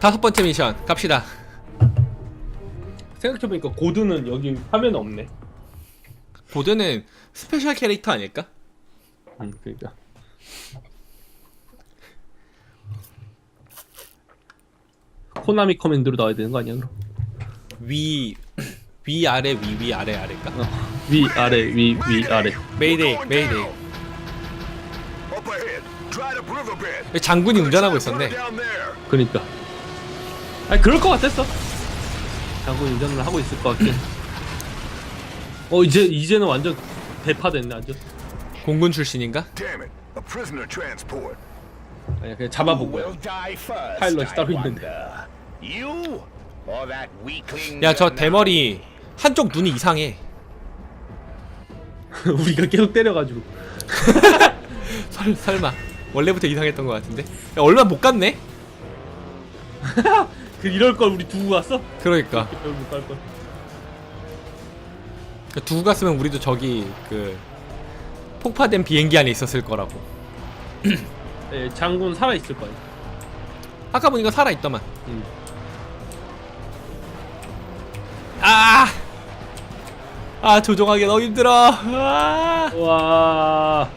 다섯 번째 미션 갑시다. 생각해보니까 고드는 여기 화면에 없네. 보드는 스페셜 캐릭터 아닐까? 음, 그러니까. 코나미 커맨드로 나와야 되는 거 아니야 그럼? 위, 위 아래 위 위 아래 아래일까? 어. 위 아래 위 위 아래. 메이데이 메이데이. 장군이 운전하고 있었네. 그러니까. 아니 그럴 것 같았어. 장군 운전을 하고 있을 것 같긴. 어 이제 이제는 완전 대파됐네 완전. 공군 출신인가? Damn it. A prisoner transport. 아니 그냥 잡아본 거야. will die first, 파일럿이 따로 있는데. wonder. You or that weakling? 야저 you're now? 대머리 한쪽 눈이 이상해. 우리가 계속 때려가지고. 설, 설마 원래부터 이상했던 것 같은데? 야, 얼마 못 갔네? 그 이럴 걸 우리 두고 갔어? 그러니까 여기 못갈 걸. 그 두고 갔으면 우리도 저기 그 폭파된 비행기 안에 있었을 거라고. 예, 장군 살아 있을 거야. 아까 보니까 살아 있더만. 음. 아, 아 조종하기 너무 힘들어. 아, 와.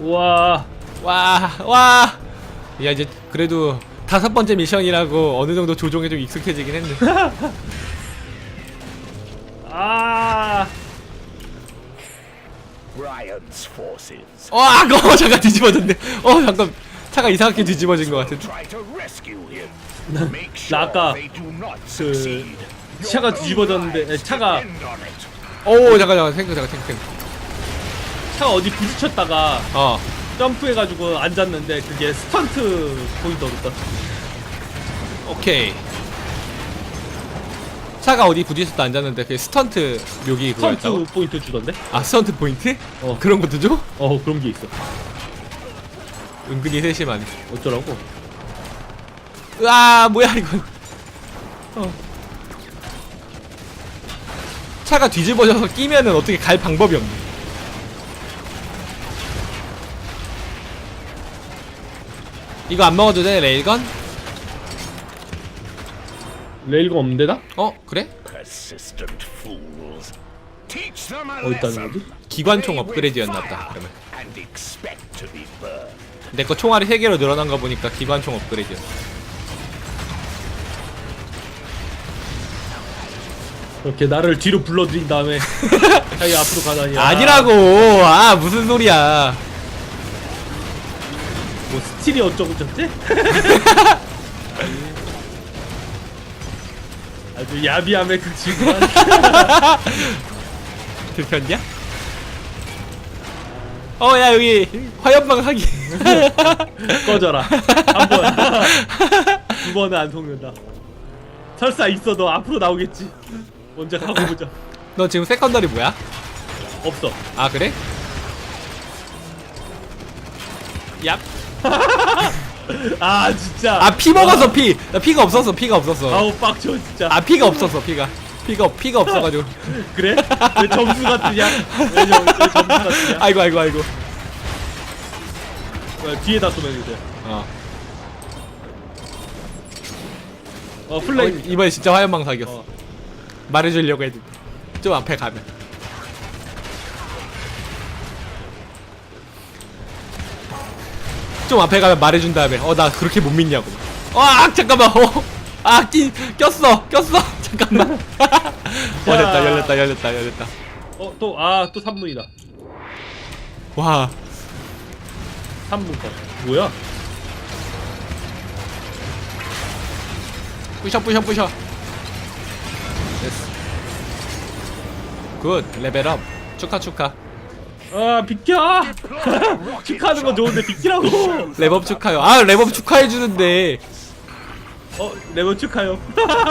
와. 와, 와. 야 이제 그래도 다섯 번째 미션이라고 어느 정도 조종에 좀 익숙해지긴 했네. 아. Brian's forces. 와, 그거 차가 뒤집어졌네. 어 잠깐 차가 이상하게 뒤집어진 것 him. 나- 아까 그. 차가 뒤집어졌는데, 차가-. 오 잠깐 잠깐 생각 잠깐 생각. 차가 어디 부딪혔다가 어. 점프해가지고 앉았는데 그게 스턴트 포인트였다. 오케이. 차가 어디 부딪혔다 앉았는데 그 스턴트 묘기 스턴트 그거였다고? 포인트 주던데? 아 스턴트 포인트? 어. 그런 것도 줘? 어 그런 게 있어. 은근히 세심하네. 어쩌라고? 으아 뭐야 이건. 어. 차가 뒤집어져서 끼면은 어떻게 갈 방법이 없네. 이거 안 먹어도 돼 레일건? 레일건 없는데 나? 어 그래? Persistent fools. Teach them a 어디 있다는 lesson. 거지? 기관총 They 업그레이드였나 will 보다 fire 그러면. And expect to be burned. 내거 총알이 3개로 늘어난 거 보니까 기관총 업그레이드였어. 이렇게 나를 뒤로 불러들인 다음에 자기 앞으로 가다니. 아, 아니라고! 아, 무슨 소리야. 뭐 스틸이 어쩌고 저쩌지? 아주 야비함의 그 극치구만. 들켰냐? 어, 야, 여기 화염방 하기. 꺼져라. 한 번. 두 번은 안 속는다. 설사 있어도 앞으로 나오겠지. 먼저 가고 보자. 너 지금 세컨더리 뭐야? 없어. 아, 그래? 얍. 아 진짜. 아, 피 먹었어, 피. 나 피가 없었어, 피가 없었어. 아우 빡쳐 진짜. 아, 피가 없었어, 피가. 피가, 없- 피가 없어가지고. 그래? 왜 점수가 뜨냐? 왜, 점, 왜 점수가 뜨냐? 아이고, 아이고, 아이고. 뭐야, 뒤에다 쏘면 이제. 어. 어 어, 플레임. 이번에 진짜 화염방 사기였어. 어. 말해주려고 했는데. 좀 앞에 가면. 좀 앞에 가면 말해준 다음에 어 나 그렇게 못 믿냐고. 아 잠깐만 어아 꼈어 꼈어. 잠깐만. 어 됐다 열렸다 열렸다 열렸다. 어 또 아 또 3분이다. 와. 3분 거. 뭐야? 부셔 부셔 부셔. 됐어. 굿 레벨업. 축하 축하 아 비켜! 축하하는 건 좋은데 비키라고. 랩업 축하요 아 랩업 축하해 주는데 어 레몬 축하요.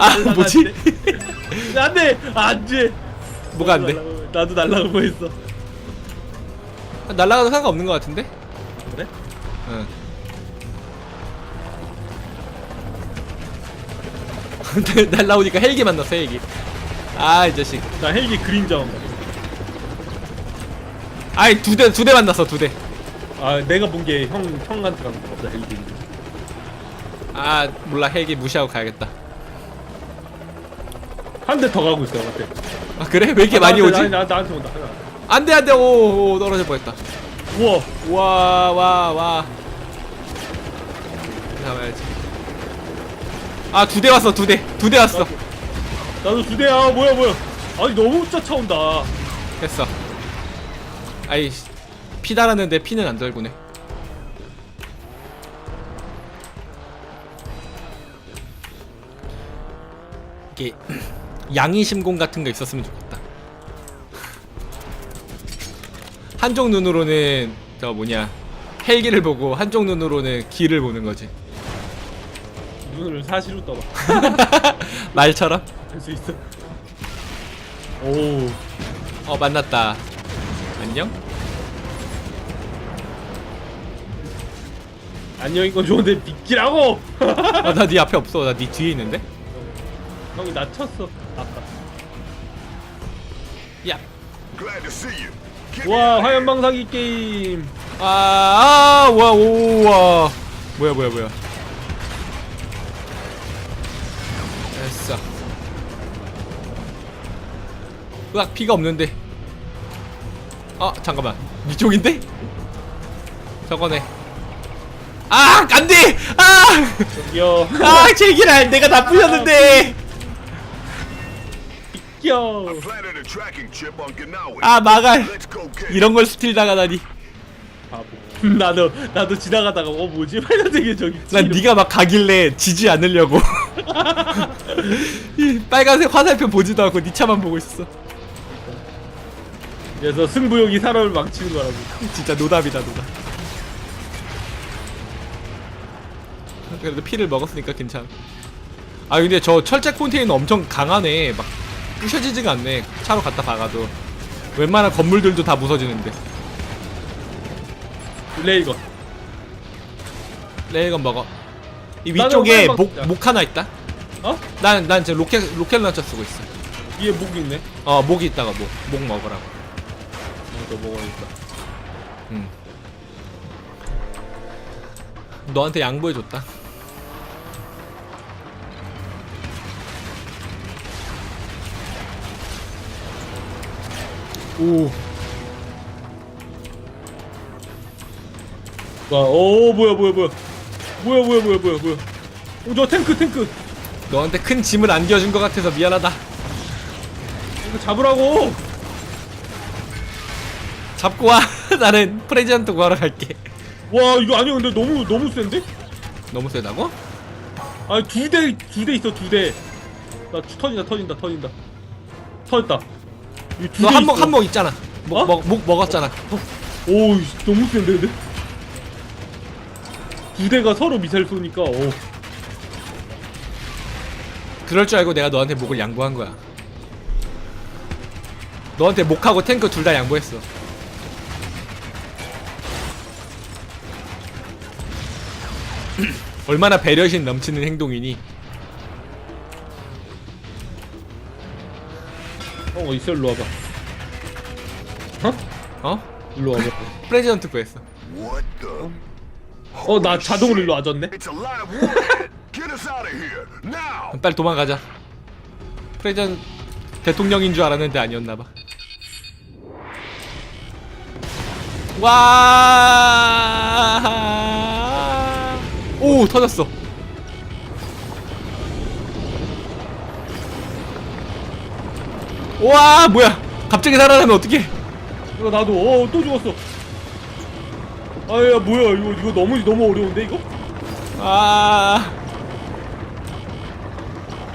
아 뭐지 안돼 안돼. 뭐가 안 돼 나도 날라가 보였어. 날라가도 상관없는 것 같은데 그래? 응. 날라오니까 헬기 만났어 헬기 아이 자식 나 헬기 그림자 온 거. 아이 두 대 두 대 만났어 두 대 아 내가 본 게 형 형한테 간거 없다 헬기. 아 몰라 헬기 무시하고 가야겠다 한 대 더 가고 있어 같아. 아 그래? 왜 이렇게 많이 오지? 나, 나한테 온다. 안돼 안돼 오, 오 떨어질 뻔했다 우와. 와 와 와 잡아야지 아 두 대 왔어 두 대 두 대 왔어 나도 두 대야. 뭐야 뭐야. 아니 너무 쫓아온다. 됐어 아이 피 달았는데 피는 안 달구네 이게 양의 심공 같은 거 있었으면 좋겠다 한쪽 눈으로는 저 뭐냐 헬기를 보고 한쪽 눈으로는 길을 보는 거지 눈을 사시로 떠봐. 말처럼 할 수 있어. 오. 어 만났다 안녕 안녕인 건 좋은데 비키라고. 어나 네 앞에 없어 나 네 뒤에 있는데 형이 나 쳤어. 아까. 야 Glad to see you. Get 와 화염 방사기 게임. 아, 아, 와, 오, 와. 뭐야, 뭐야, 뭐야. 됐어. 으악, 피가 없는데. 아, 잠깐만. 이쪽인데? 저거네. 아, 안 돼! 아! 저기요. 아, 제기랄! 내가 다 풀렸는데! 비켜. 아, 마갈. 이런 걸 스틸 당하다니. 바보. 나도 나도 지나가다가 어 뭐지 빨간색이 저기. 있지? 난 네가 막 가길래 지지 않으려고 이 빨간색 화살표 보지도 않고 네 차만 보고 있었어 그래서 승부욕이 사람을 망치는 거라고. 진짜 노답이다 노답 그래도 피를 먹었으니까 괜찮아 아 근데 저 철제 컨테이너 엄청 강하네 막 부셔지지가 않네 차로 갖다 박아도 웬만한 건물들도 다 부서지는데 레이건. 레이건 먹어 이 나는 위쪽에 목. 목 하나 있다 어? 난, 난 지금 로켓, 로켓 런처 쓰고 있어 위에 목 있네. 어 목이 있다가 목, 목 먹으라고 이거 먹어야겠다. 응. 너한테 양보해줬다. 오, 와, 오 뭐야 뭐야 뭐야. 뭐야 뭐야 뭐야 뭐야 뭐야. 오 저 탱크 탱크. 너한테 큰 짐을 안겨준 것 같아서 미안하다. 이거 잡으라고. 잡고 와. 나는 프레지던트 구하러 갈게. 와 이거 아니야 근데 너무 너무 센데? 너무 세다고? 아니 두대 두 대 있어 두 대. 나 터진다 터진다 터진다. 터졌다. 너 한목 한목 있잖아. 목, 어? 먹, 목 먹었잖아. 오 너무 센데 근데? 두 대가 서로 미사일 쏘니까 오. 그럴 줄 알고 내가 너한테 목을 양보한 거야. 너한테 목하고 탱크 둘 다 양보했어. 얼마나 배려심 넘치는 행동이니? 어 있어 일로 와봐. 어? 어? 일로 와봐. 프레지던트 구했어. What the? 어 나 자동으로 일로 와줬네. It's a live warhead. Get us out of here now. 빨리 도망가자. 프레전 대통령인 줄 알았는데 아니었나봐. 와! 오 터졌어. 와 뭐야? 갑자기 살아나면 어떡해? 이거 나도 어 또 죽었어. 아야 뭐야 이거 이거 너무 너무 어려운데 이거? 아.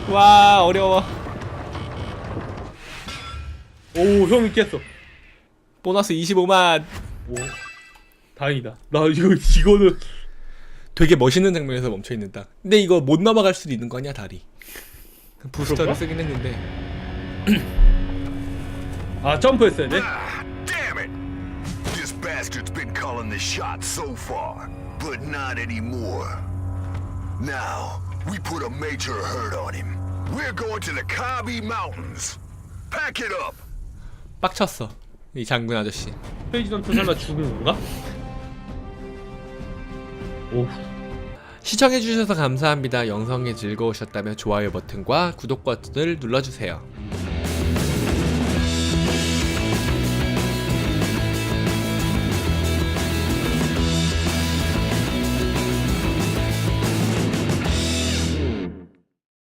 와 어려워. 오 형이 깼어. 보너스 25만. 오 다행이다. 나 이거 이거는 되게 멋있는 장면에서 멈춰 있는 딱. 근데 이거 못 넘어갈 수도 있는 거냐 다리. 부스터를? 쓰긴 했는데. 아 점프했어야 돼. Ah, damn it! This bastard's been calling the shots so far, but not anymore. Now, we put a major hurt on him. We're going to the Kabi Mountains. Pack it up. 빡쳤어. 이 장군 아저씨. 프레지던트 설마 죽은 건가? 오 시청해주셔서 감사합니다. 영상이 즐거우셨다면 좋아요 버튼과 구독 버튼을 눌러주세요.